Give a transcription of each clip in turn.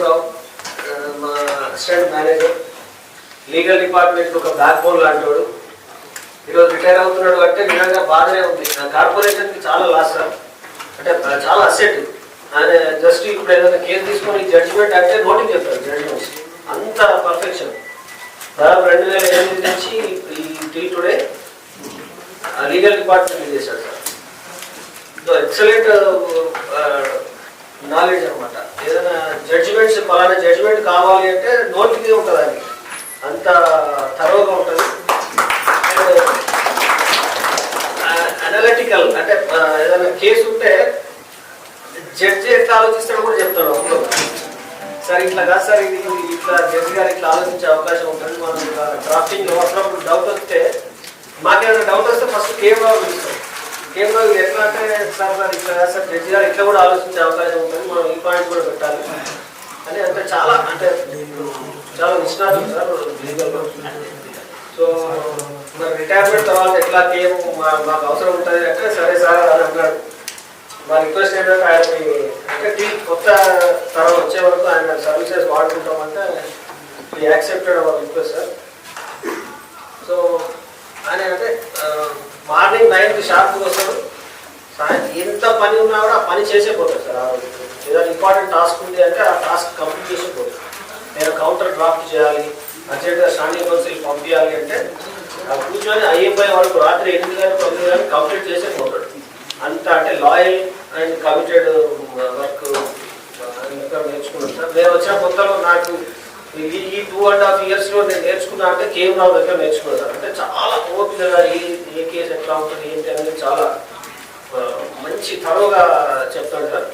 రావు మా assistant manager legal department ఒక backbone లాంటివాడు ఈరోజు రిటైర్ అవుతున్నాడు అంటే నిజంగా బాధనే ఉంది. నా కార్పొరేషన్కి చాలా లాస్ సార్ అంటే చాలా అసెట్ ఆయన జస్ట్ ఇప్పుడు ఏదైనా కేసు తీసుకొని జడ్జిమెంట్ అంటే నోటింగ్ చెప్తారు జడ్జిమెంట్స్ అంత పర్ఫెక్షన్ దాదాపు రెండు వేల ఎనిమిది నుంచి ఈ టిల్ టుడే లీగల్ డిపార్ట్మెంట్ చేశాడు సార్? ఎక్సలెంట్ నాలెడ్జ్ అనమాట ఏదైనా జడ్జిమెంట్స్ పలానా జడ్జిమెంట్ కావాలి అంటే నోటికి ఉంటుంది అది అంత తరోగా ఉంటుంది. అనలిటికల్ అంటే ఏదైనా కేసు ఉంటే జడ్జి ఎట్లా ఆలోచిస్తాడో కూడా చెప్తాడు అప్పుడు. సార్ ఇట్లా కాదు సార్ ఇది ఇట్లా జడ్జి గారు ఇట్లా ఆలోచించే అవకాశం ఉంటుంది. మనం డ్రాఫ్టింగ్ అవసరం డౌట్ వస్తే మాకేమైనా డౌట్ వస్తే ఫస్ట్ కేవలం పిలుస్తాం కేవలం ఎందుకంటే సార్ సార్ ఇట్లా సార్ జడ్జి గారు ఇట్లా కూడా ఆలోచించే అవకాశం ఉంటుంది. మనం ఈ పాయింట్ కూడా పెట్టాలి. అని అంటే చాలా అంటే చాలా నిష్ణాతం సార్ లీగల్లో సో మరి రిటైర్మెంట్ తర్వాత ఎట్లా కేం మా- మాకు అవసరం ఉంటుంది అంటే సరే సార్ అని అన్నాడు. మా రిక్వెస్ట్ ఏంటంటే ఆయన అంటే కొత్త తరం వచ్చే వరకు ఆయన సర్వీసెస్ వాడుకుంటామంటే ఈ accepted our request sir. So ఆయన అంటే మార్నింగ్ నైన్కి షార్ప్కి వస్తాడు. పని ఉన్నా కూడా ఆ పని చేసే పోతాడు సార్. ఆ రోజు ఏదైనా ఇంపార్టెంట్ టాస్క్ ఉంది అంటే ఆ టాస్క్ కంప్లీట్ చేసే పోతాడు. నేను కౌంటర్ డ్రాఫ్ట్ చేయాలి అర్జెంట్గా స్టాండింగ్ కౌన్సిల్ పంపించాలి అంటే ఆ కూర్చొని అయిపోయే వరకు రాత్రి ఎనిమిది గంటల తొమ్మిది గంటలు కంప్లీట్ చేసే పోతాడు. అంత అంటే లాయల్ అండ్ కమిటెడ్ వర్క్ నేర్చుకున్నాను సార్. నేను వచ్చిన కొత్తలో నాకు ఈ ఈ టూ అండ్ హాఫ్ ఇయర్స్లో నేను నేర్చుకున్నా అంటే కేఎం రావు దగ్గర నేర్చుకున్నాను సార్. అంటే చాలా ఓపికగా ఏ ఏ కేసు ఎట్లా ఉంటుంది ఏంటి అనేది చాలా మంచి తరోగా చెప్తుంటారు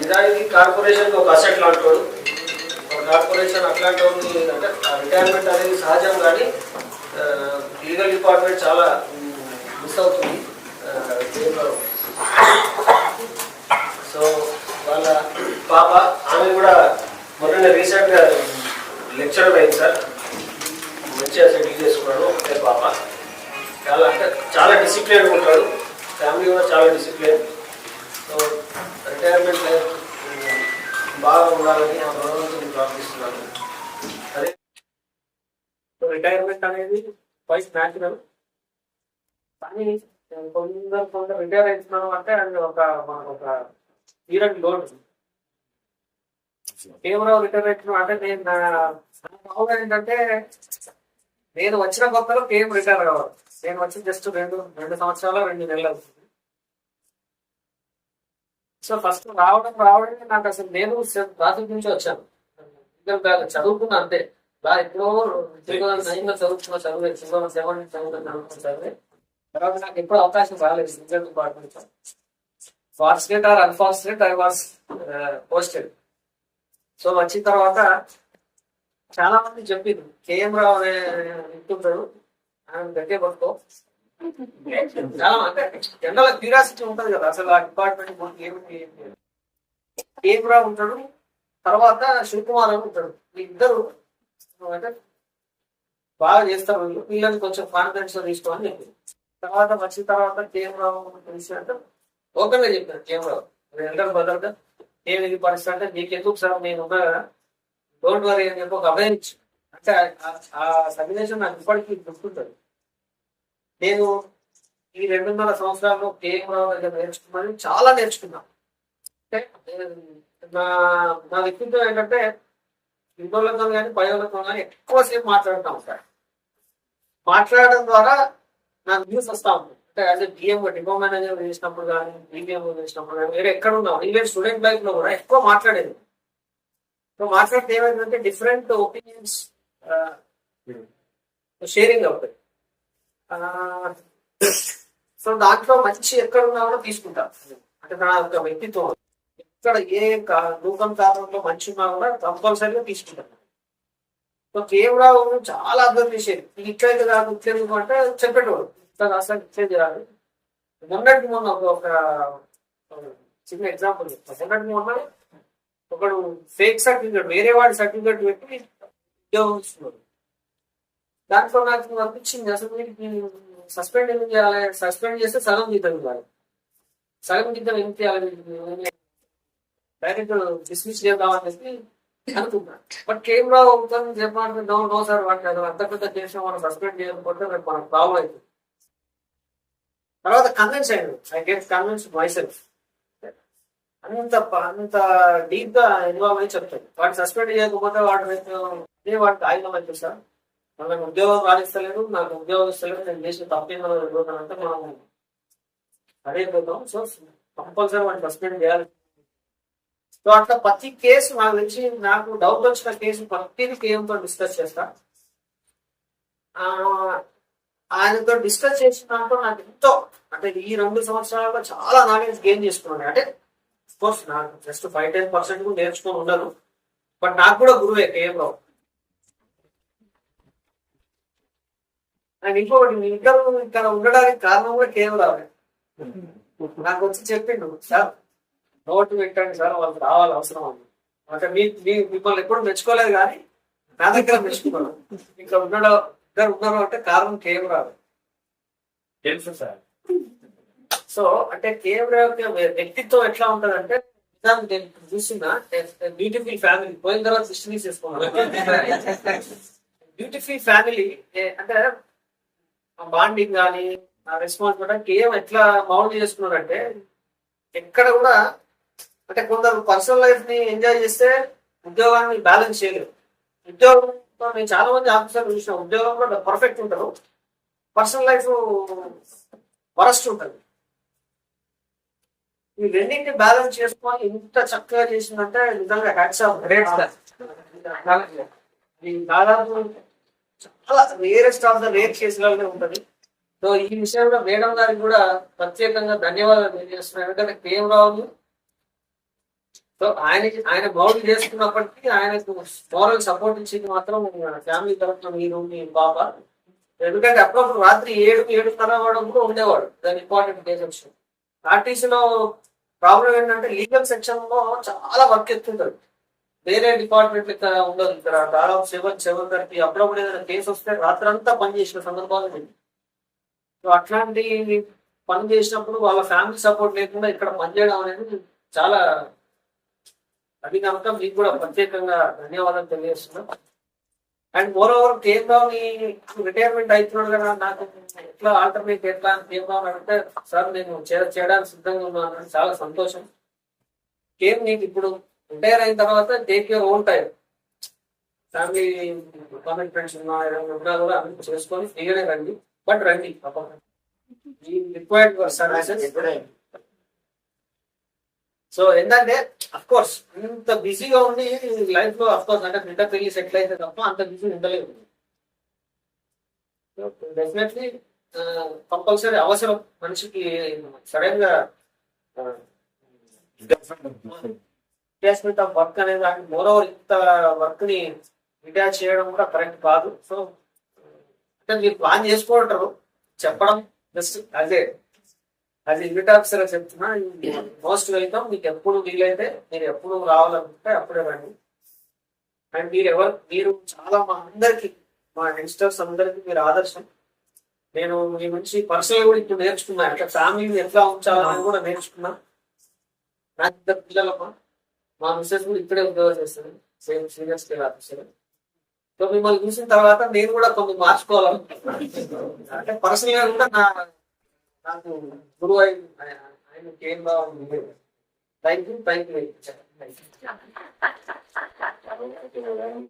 నిజానికి కార్పొరేషన్ ఒక అసెట్ లాంటి ఒక కార్పొరేషన్ అట్లాంటి అంటే రిటైర్మెంట్ అనేది సహజం కానీ లీగల్ డిపార్ట్మెంట్ చాలా మిస్ అవుతుంది. దీంట్లో. సో వాళ్ళ పాప ఆమె కూడా మొన్న రీసెంట్గా లెక్చరర్ అయింది సార్. మంచిగా సెటిల్ చేసుకున్నాడు ఒకటే పాప. చాలా అంటే చాలా డిసిప్లిన్ ఉంటాడు. ఫ్యామిలీ కూడా చాలా డిసిప్లిన్. సో రిటైర్మెంట్ లైఫ్ బాగా ఉండాలని ఆ భగవంతుని ప్రార్థిస్తున్నాను అదే రిటైర్మెంట్ అనేది వైస్ న్యాచురల్ కానీ కొందరు కొందరు రిటైర్ అవుతున్నాను అంటే అది ఒక మనకు ఒక తీరని లోటు. కేవలం రిటైర్ అవుతున్నాం అంటే నేను నా భావన ఏంటంటే నేను వచ్చిన కొత్తలో కేమ్ రిటైర్ కావాలి. నేను వచ్చి జస్ట్ రెండు రెండు సంవత్సరాలు రెండు నెలలు అవుతుంది. సో ఫస్ట్ రావడం రావడం నాకు అసలు నేను రాత్రి నుంచి వచ్చాను. చదువుకున్న చదువుకున్నా అంతే. బాగా ఎప్పుడో టూ థౌసండ్ నైన్లో చదువుకున్న చదువు టూ థౌసండ్ సెవెన్ చదువుకున్న చదివే తర్వాత నాకు ఎప్పుడు అవకాశం రాలేదు single department fortunate or unfortunate I was posted so వచ్చిన తర్వాత చాలా మంది చెప్పింది కేఎం రావు అనే వింటుంటాడు ఆయన గట్టిగా పట్టుకో చాలా జనరల్ క్యూరియాసిటీ ఉంటుంది కదా అసలు ఆ డిపార్ట్మెంట్ ఏమి ఏమిటి ఉంటాడు? తర్వాత శివకుమార్ అని ఉంటాడు. ఇద్దరు అంటే బాగా చేస్తారు వీళ్ళు. వీళ్ళని కొంచెం కాన్ఫిడెన్స్లో తీసుకోవాలని చెప్పింది తర్వాత వచ్చిన తర్వాత కేమరావు తెలిసి అంటే ఓపెన్ చెప్పారు చెప్పాను కేఎం రావు ఎల్డర్ బ్రదర్ ఇది పరిస్థితి అంటే నీకు ఎందుకు సార్ నేను ఉన్నా కదా డోంట్ వరీ అని చెప్పి ఒక అభయం ఇచ్చాను ఆ- సన్నివేశం నాకు ఇప్పటికీ గుర్తుంటుంది. నేను ఈ రెండున్నర సంవత్సరాల్లో కేఎం రావు దగ్గర నేర్చుకున్నాను చాలా నేర్చుకున్నాను అంటే నా నా వ్యక్తిత్వం ఏంటంటే ఇంకోళ్ళతో కానీ పైలతో కానీ ఎక్కువసేపు మాట్లాడుతూ ఉంటాను మాట్లాడడం ద్వారా నాకు న్యూస్ వస్తా ఉంది అంటే as a DM depot manager చేసినప్పుడు కానీ డిబిఎం చేసినప్పుడు కానీ వేరే ఎక్కడ ఉన్నాం ఈవెన్ స్టూడెంట్ లైఫ్లో కూడా ఎక్కువ మాట్లాడేది. సో మాట్లాడితే ఏమైందంటే డిఫరెంట్ ఒపీనియన్స్ షేరింగ్ అవుతాయి. సో దాంట్లో మంచి ఎక్కడ ఉన్నా కూడా తీసుకుంటా. అంటే నా యొక్క వ్యక్తిత్వం. ఎక్కడ ఏ రూపం కారణంలో మంచి ఉన్నా కూడా కంపల్సరీగా తీసుకుంటాను సో కేవలం చాలా అర్థం చేసేది. ఇది ఇట్లయితే కాదు ఇట్లేదు అంటే చెప్పేటోడు. ఇట్లా అసలు ఇట్లే రాదు మొన్నటి మొన్న ఒక చిన్న ఎగ్జాంపుల్ చెప్తాను మొన్నటి మొన్న ఒకడు ఫేక్ సర్టిఫికేట్ వేరే వాడి సర్టిఫికేట్ పెట్టి ఉద్యోగం దాంట్లో నాకు అనిపించింది అసలు మీరు సస్పెండ్ ఎందుకు చేయాలి? సస్పెండ్ చేస్తే సగం జీతం ఇవ్వాలి. సగం జీతం ఎందుకు చేయాలి డైరెక్ట్ డిస్మిస్ చేద్దామని చెప్పి అనుకున్నా బట్ కేంద్ర అవుతుంది చెప్పాలంటే నో నో సార్ వాటి అంత పెద్ద చేసిన మనం సస్పెండ్ చేయకపోతే రేపు మనకు ప్రాబ్లం అవుతుంది. తర్వాత కన్విన్స్ అయ్యాను I get convince myself అంత అంత డీప్గా ఇన్వాల్వ్ అయి చెప్తాడు. వాడిని సస్పెండ్ చేయకపోతే వాడు రేపు అదే వాడికి ఆయుధం అయితే సార్ ఉద్యోగం రాణిస్తలేదు నాకు ఉద్యోగం ఇస్తలేదు నేను చేసిన తప్పేమో అంటే మనం అడైపోతాం సో కంపల్సరీ వాడిని సస్పెండ్ చేయాలి. సో అట్లా ప్రతి కేసు నాకు నుంచి నాకు డౌట్ వచ్చిన కేసు ప్రతిదీ కేఎంతో డిస్కస్ చేస్తా. ఆయనతో డిస్కస్ చేసిన దాంట్లో నాకు ఎంతో అంటే ఈ రెండు సంవత్సరాల్లో చాలా నాలెడ్జ్ గెయిన్ చేసుకున్నాను అంటే కోర్స్ నాకు జస్ట్ ఫైవ్ టెన్ పర్సెంట్ కూడా నేర్చుకొని ఉండను. బట్ నాకు కూడా గురువే కేఎం రావు. అండ్ ఇంకొకటి ఇద్దరు ఇక్కడ ఉండడానికి కారణం కూడా రావే నాకు వచ్చి చెప్పిండు సార్ నోటు పెట్టండి సార్ వాళ్ళకి రావాలి అవసరం అని అంటే మీ మీ మిమ్మల్ని ఎప్పుడు మెచ్చుకోలేదు కానీ నా దగ్గర మెచ్చుకున్నాను. ఇక్కడ ఉండడం ఇద్దరు ఉన్నారు అంటే కారణం కేఎం రావు తెలుసు సార్. సో అంటే కేవలం వ్యక్తిత్వం ఎట్లా ఉంటదంటే నిజానికి నేను చూసిన బ్యూటిఫుల్ ఫ్యామిలీ పోయిన తర్వాత హిస్టరీ చేసుకున్నాను బ్యూటిఫుల్ ఫ్యామిలీ అంటే బాండింగ్ కానీ ఆ రెస్పాన్సిబిలిటీ కేవలం ఎట్లా మౌల్డ్ చేసుకున్నారంటే ఎక్కడ కూడా అంటే కొందరు పర్సనల్ లైఫ్ని ఎంజాయ్ చేస్తే ఉద్యోగాన్ని బ్యాలెన్స్ చేయలేరు. ఉద్యోగంతో నేను చాలా మంది ఆఫీసర్ చూసిన ఉద్యోగంలో పర్ఫెక్ట్ ఉంటారు పర్సనల్ లైఫ్ వరస్ట్ ఉంటుంది. ఈ రెండింటిని బ్యాలెన్స్ చేసుకొని ఇంత చక్కగా చేసిందంటే నిజంగా హ్యాట్స్ ఆఫ్ దాదాపు చాలా రేరెస్ట్ ఆఫ్ ద రేర్ కేసులోనే ఉంటది. సో ఈ విషయంలో మేడం గారికి కూడా ప్రత్యేకంగా ధన్యవాదాలు తెలియజేస్తున్నాను. ఎందుకంటే కేవలం సో ఆయన ఆయన మౌలు చేసుకున్నప్పటికీ ఆయనకు మోరల్ సపోర్ట్ ఇచ్చింది మాత్రం ఫ్యామిలీ తరఫున మీరు మీ బాబా. ఎందుకంటే అప్పుడప్పుడు రాత్రి ఏడు ఏడున్నర అవడం కూడా ఉండేవాడు. దాని ఇంపార్టెంట్ కేసు ఆర్టీసీలో ప్రాబ్లం ఏంటంటే లీగల్ సెక్షన్లో చాలా వర్క్ ఎత్తుంటారు వేరే డిపార్ట్మెంట్ ఇక్కడ ఉండదు ఇక్కడ. దాదాపు సెవెన్ సెవెన్ థర్టీ అప్పుడప్పుడు ఏదైనా కేసు వస్తే రాత్రంతా పని చేసిన సందర్భాలు ఉన్నాయి. సో అట్లాంటి పని చేసినప్పుడు వాళ్ళ ఫ్యామిలీ సపోర్ట్ లేకుండా ఇక్కడ పనిచేయడం అనేది చాలా అది కనుక మీకు కూడా ప్రత్యేకంగా ధన్యవాదాలు తెలియజేస్తున్నాం. అండ్ మోర్ ఓవర్ కేంద్రాన్ని రిటైర్మెంట్ అవుతున్నాడు కదా నాకు ఎట్లా ఆల్టర్నేట్ ఎట్లా అని కేంద్రం అంటే సార్ నేను చేయడానికి సిద్ధంగా ఉన్నాను అని చాలా సంతోషం. కేం నీకు ఇప్పుడు రిటైర్ అయిన తర్వాత take your own time family commitments ఉన్నా ఏదైనా ఉన్నా కూడా అన్ని చేసుకొని ఫ్రీగానే రండి. బట్ రండి ఈ రిక్వైర్డ్ సర్వీసెస్ సో ఏంటంటే అఫ్ కోర్స్ ఇంత బిజీగా ఉండి లైఫ్లో అఫ్ కోర్స్ అంటే నిద్ర పెళ్ళి సెటిల్ అయితే తప్ప అంత బిజీ ఉండలేదు డెఫినెట్లీ కంపల్సరీ అవసరం మనిషికి సడన్గా రిటాచ్మెంట్ ఆఫ్ వర్క్ అనేది మోర్ ఓవర్ ఇంత వర్క్ని రిటాచ్ చేయడం కూడా కరెక్ట్ కాదు. సో అంటే మీరు ప్లాన్ చేసుకుంటారు. చెప్పడం జస్ట్ అదే అది యూనిట్ ఆఫీసర్ చెప్తున్నా మోస్ట్ వెల్కమ్ మీకు ఎప్పుడు వీలైతే మీరు ఎప్పుడు రావాలనుకుంటే అప్పుడే రండి. అండ్ మీరు ఎవరు మీరు చాలా మా అందరికి మా యంగ్స్టర్స్ అందరికి మీరు ఆదర్శం. నేను మీ నుంచి పర్సనల్ కూడా ఇప్పుడు నేర్చుకున్నా అంటే ఫ్యామిలీని ఎట్లా ఉంచాలని కూడా నేర్చుకున్నా. నా ఇద్దరు పిల్లలమ్మా. మా మిస్సెస్ కూడా ఇక్కడే ఉద్యోగం చేస్తుంది. Same serious scale officer so మిమ్మల్ని చూసిన తర్వాత నేను కూడా కొన్ని మార్చుకోవాలనుకుంటున్నాను. అంటే పర్సనల్గా కూడా నా నాకు గురువు అయిన ఆయన ఏం బాగుంది థ్యాంక్ యూ థ్యాంక్ యూ